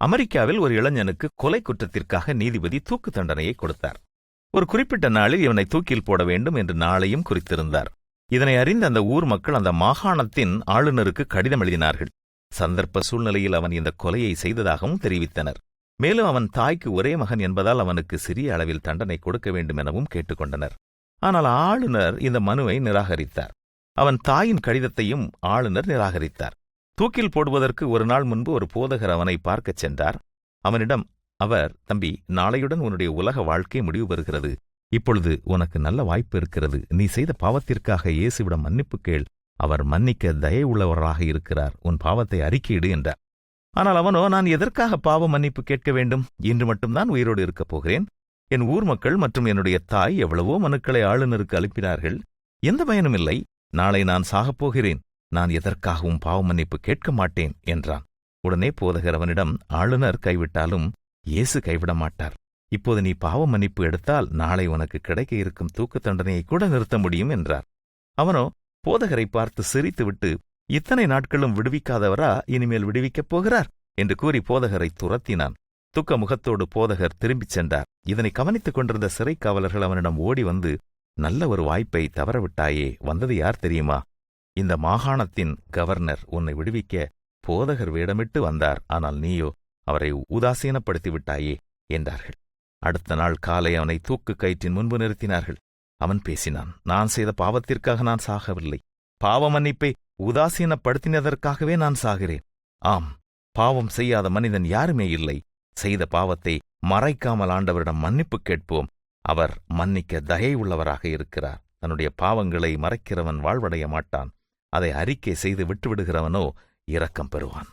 அமெரிக்காவில் ஒரு இளைஞனுக்கு கொலை குற்றத்திற்காக நீதிபதி தூக்கு தண்டனையை கொடுத்தார். ஒரு குறிப்பிட்ட நாளில் இவனை தூக்கில் போட வேண்டும் என்று நாளையும் குறித்திருந்தார். இதனை அறிந்த அந்த ஊர் மக்கள் அந்த மாகாணத்தின் ஆளுநருக்கு கடிதம் எழுதினார்கள். சந்தர்ப்ப சூழ்நிலையில் அவன் இந்த கொலையை செய்ததாகவும் தெரிவித்தனர். மேலும் அவன் தாய்க்கு ஒரே மகன் என்பதால் அவனுக்கு சிறிய அளவில் தண்டனை கொடுக்க வேண்டும் எனவும் கேட்டுக்கொண்டனர். ஆனால் ஆளுநர் இந்த மனுவை நிராகரித்தார். அவன் தாயின் கடிதத்தையும் ஆளுநர் நிராகரித்தார். தூக்கில் போடுவதற்கு ஒரு நாள் முன்பு ஒரு போதகர் அவனை பார்க்கச் சென்றார். அவனிடம் அவர் தம்பி நாளையுடன் உன்னுடைய உலக வாழ்க்கை முடிவு பெறுகிறது இப்பொழுது உனக்கு நல்ல வாய்ப்பு இருக்கிறது. நீ செய்த பாவத்திற்காக இயேசுவிடம் மன்னிப்பு கேள். அவர் மன்னிக்க தயவுள்ளவராக இருக்கிறார். உன் பாவத்தை அறிக்கையிடு என்றார். ஆனால் அவனோ நான் எதற்காக பாவ மன்னிப்பு கேட்க வேண்டும்? இன்று மட்டும்தான் உயிரோடு இருக்கப் போகிறேன். என் ஊர் மக்கள் மற்றும் என்னுடைய தாய் எவ்வளவோ மனுக்களை ஆளுநருக்கு அனுப்பினார்கள். எந்த பயனும் இல்லை. நாளை நான் சாகப் போகிறேன். நான் எதற்காகவும் பாவ மன்னிப்பு கேட்க மாட்டேன் என்றான். உடனே போதகர் அவனிடம் ஆளுநர் கைவிட்டாலும் இயேசு கைவிட மாட்டார் இப்போது நீ பாவ மன்னிப்பு எடுத்தால் நாளை உனக்கு கிடைக்க இருக்கும் தூக்கு தண்டனையை கூட நிறுத்த முடியும் என்றார். அவனோ போதகரை பார்த்து சிரித்துவிட்டு இத்தனை நாட்களும் விடுவிக்காதவரா இனிமேல் விடுவிக்கப் போகிறார்? என்று கூறி போதகரை துரத்தினான். துக்க முகத்தோடு போதகர் திரும்பிச் சென்றார். இதனை கவனித்துக் கொண்டிருந்த சிறை காவலர்கள் அவனிடம் ஓடி வந்து நல்ல ஒரு வாய்ப்பை தவறவிட்டாயே வந்தது யார் தெரியுமா? இந்த மாகாணத்தின் கவர்னர் உன்னை விடுவிக்க போதகர் வேடமிட்டு வந்தார். ஆனால் நீயோ அவரை உதாசீனப்படுத்தி விட்டாயே என்றார்கள். அடுத்த நாள் காலை அவனை தூக்கு கயிற்றின் முன்பு நிறுத்தினார்கள். அவன் பேசினான் நான் செய்த பாவத்திற்காக நான் சாகவில்லை. பாவ மன்னிப்பை உதாசீனப்படுத்தினதற்காகவே நான் சாகிறேன். ஆம் பாவம் செய்யாத மனிதன் யாருமே இல்லை. செய்த பாவத்தை மறைக்காமல் ஆண்டவரிடம் மன்னிப்பு கேட்போம். அவர் மன்னிக்க தயை உள்ளவராக இருக்கிறார். தன்னுடைய பாவங்களை மறைக்கிறவன் வாழ்வடைய மாட்டான். அதை அறிக்கை செய்து விட்டுவிடுகிறவனோ இரக்கம் பெறுவான்.